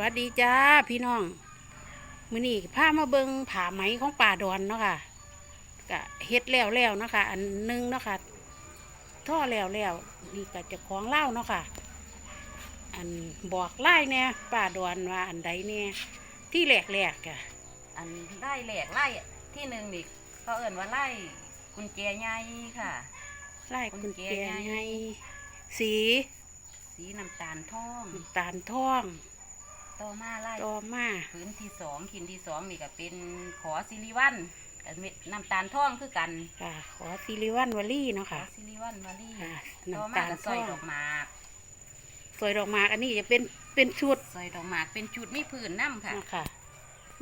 วัสดีจ้าพี่น้องมื้อนี้พามาเบิงผาไหมของป่าดอนเนาะค่ะกะเฮ็ดแล้วแล้วเนาะค่ะ อันหนึงเนาะค่ะท่อแล้วแล้วนี่ก็เจะของเล่าเนาะค่ะ อันบอกไล่เนี่ยป่าดอนว่าอันใดเนี่ยที่แหลกแหลกๆอะอันไล่แหลกไล่ที่หนึ่งนี่ก็เอิ่นว่าไล่กุญแจใหญ่ค่ะไล่กุญแจกุญแจไงไงสี สีน้ำตาลทองน้ำตาลท่อง ต่อมาไล่ต่อมาพื้นที่สองขินที่สองนี่ก็เป็นขอซิลิวันกับเม็ดน้ำตาลทองคือกันค่ะ ขอซิลิวันวอลลี่เนาะขอค่ะ ซิลิวันวาลี่ค่ะต่อน้ำมาตาลก็ซท่ออยงดอกหมากสวยดอกหมากอันนี้จะเป็นเป็นชุดซอยดอกหมากเป็นจุดมีผืนน้ำค่ะ เนาะค่ะ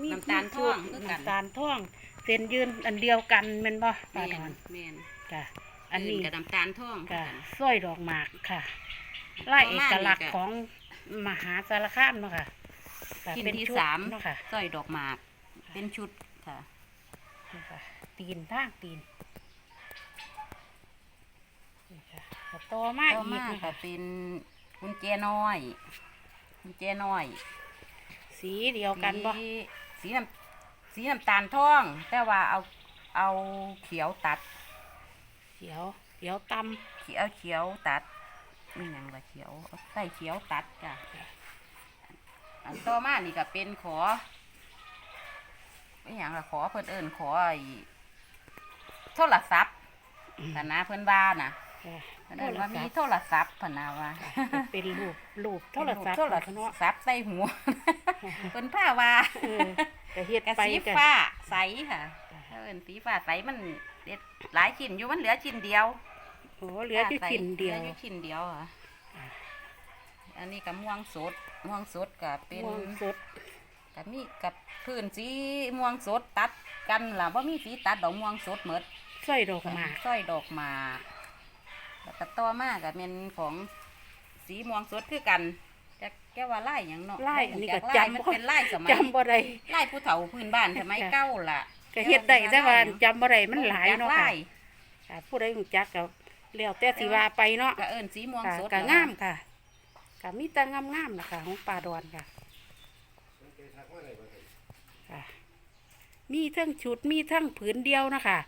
มีน้ำตาลท่องคือกัน น้ำตาลท่องเส้นยืนอันเดียวกันแมันบ่แมป้าดอนนแมนค่ะอันนี้กับน้ำตาลทองคือค่ะกัน สร้อยดอกหมากค่ะไล่ต่เออมากลักษนี่ณ์ก็ของมหาสารคามเนาะค่ะ ค่ะขินเป็นที่ชุดสามเนาะค่ะซอยดอกหมาก เป็นชุดค่ะนี่ค่ะ ตีนทางตีนนี่ค่ะแล้วต่อมาต่ออีกมานะก็คะเป็นกุญแจน้อยกุญแจน้อย สีเดียวกันบ่ สีสีน้ำสีน้ำตาลทอง แต่ว่าเอาเอาเขียวตัดเขียวเขียวตเขียวเขียวตัดนี่ยังละเขียวเอาใส่เขียวตัดจ้ะ อันต่อมานี่ก็เป็นขอไม่อย่างละขอเพิ่นเอิญขอไอ้โทรศัพท์ำพนนะเพิ่นว่าน่ะค่ะเพิ่นเอิญว่ามีโทรศัพท์พนนะว่าเป็นรูปรูปโทรศัพท์โทรเนาะศัพท์ใส่หัวเพิ่นผ้าว่าเออก็เฮ็ดกระไปสีกันฟ้าใสค่ะถ้าเป็นสีฟ้าใสมันเด็ดหลายชิ้นอยู่มันเหลือชิ้นเดียวโอ้เหลือที่ฟ้าใสชิ้นเดียวหลืออยู่ชิ้นเดียวอะ อันนี้กับม่วงสด ม่วงสดกับเป็นม่วงสดกับมีกับพื้นสีม่วงสดตัดกันล่ะว่ามีสีตัดดอกม่วงสดหมดสร้อยดอกหมากสร้อยดอกหมากแล้วก็ต่อมากับเป็นของสีม่วงสดคือกันแต่แกว่าไล่อย่างเนาะไล่อันนี้ก็ไล่จำมันบ่เป็นไล่สมัยจำบ่ได้ไล่ผู้เฒ่าพื้นบ้านสมัยเก้าล่ะก็เฮ็ดได้แต่ว่าจำบ่ได้มันหลายเนาะค่ะไล่ค่ะผู้ใดรู้จักก็แล้วแต่สิว่าไปเนาะก็เอิ้นสีม่วงค่ะสดก็งามค่ะ ก็มีแต่งามๆนะคะของป่าดอนค่ะค่ะ มีทั้งชุดมีทั้งผืนเดียวนะคะ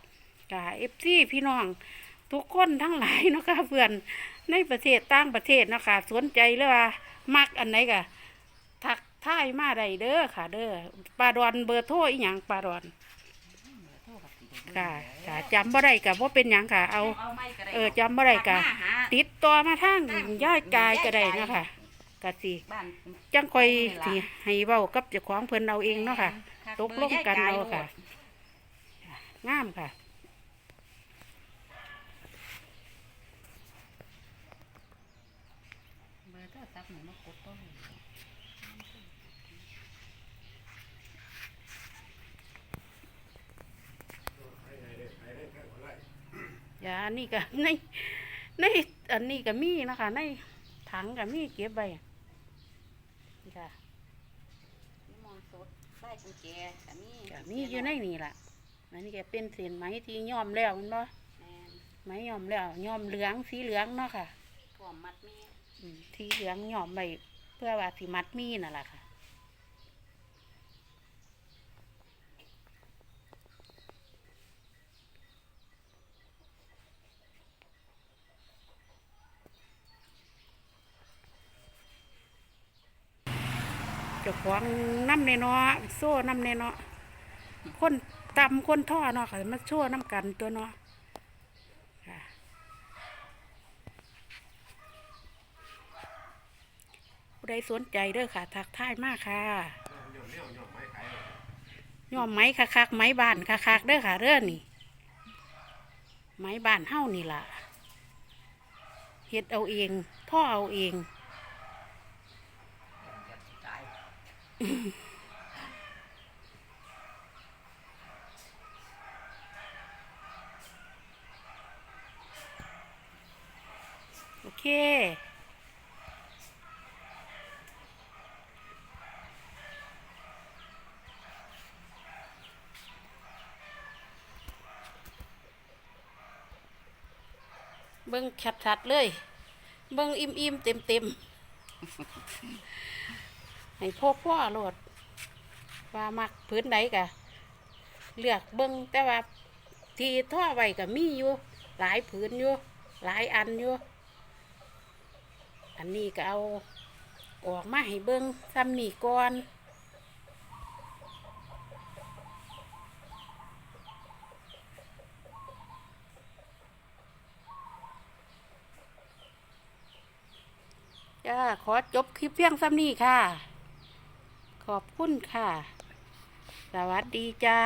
ค่ะเอฟซีพี่น้องทุกคนทั้งหลายเนาะค่ะเพื่อนในประเทศต่างประเทศเนาะค่ะสนใจเลยว่ามักอันไหนก็ทักทายมาได้เด้อค่ะ เด้อป่าดอนเบอร์โทรอีหยังป่าดอน ค่ะค่ะจำบ่ได้ก็บ่เป็นหยังค่ะ เอา เออจำบ่ได้ก็ติดต่อมาทางย่ายกายก็ได้เนาะค่ะกะสิบ้านจังค่อยสิให้เว้ากับเจ้าของเพิ่นเอาเองเนาะค่ะ ตกลงกันเอาค่ะ งามค่ะ เบอร์โทรศัพท์หนูมากดต้น อ ย่าอันนี้ก็ในในอันนี้ก็มีนะคะในถังก็มีเก็บไว้นี่ค่ะนี่มองสดไส้กุญแจก็มีก็มีอยู่ในนี่ล่ะอันนี้ก็เป็นเส้นไหมที่ย้อมแล้วแมันบ่แม่นไหมย้อมแล้วย้อมเหลืองสีเหลืองเนาะค่ะพวมมัดมีอืมสีเหลืองย้อมไว้เพื่อว่าสิมัดมีนั่นล่ะค่ะ จ้าของน้ำเนเนาะโซ่น้ำเนเนาะคนตำคนท่อเนาะค่ะมาโช่วน้ำกันตัวเนาะค่ะผู้ใดสนใจเด้อค่ะ ทักทายมากค่ะย่อมไม้คักไม้บานคะคักเด้อค่ะเด้องนี่ไม้บานเฮ้านี่ล่ะเฮ็ดเอาเองท่อเอาเอง ตาย โอเคเบิ้งชัดๆเลย เบิ้งอิ่มๆเต็มๆ ให้พ่อพ่อโหลด ว่ามักพื้นใดกะเลือกเบิ้งแต่ว่าที่ท่อไว้ก็มีอยู่ หลายผืนอยู่ หลายอันอยู่ อันนี้ก็เอาออกมาให้เบิ้งซ้ำนี่ก่อนจ้าขอจบคลิปเพียงซ้ำนี้ค่ะ ขอบคุณค่ะ สวัสดีจ้า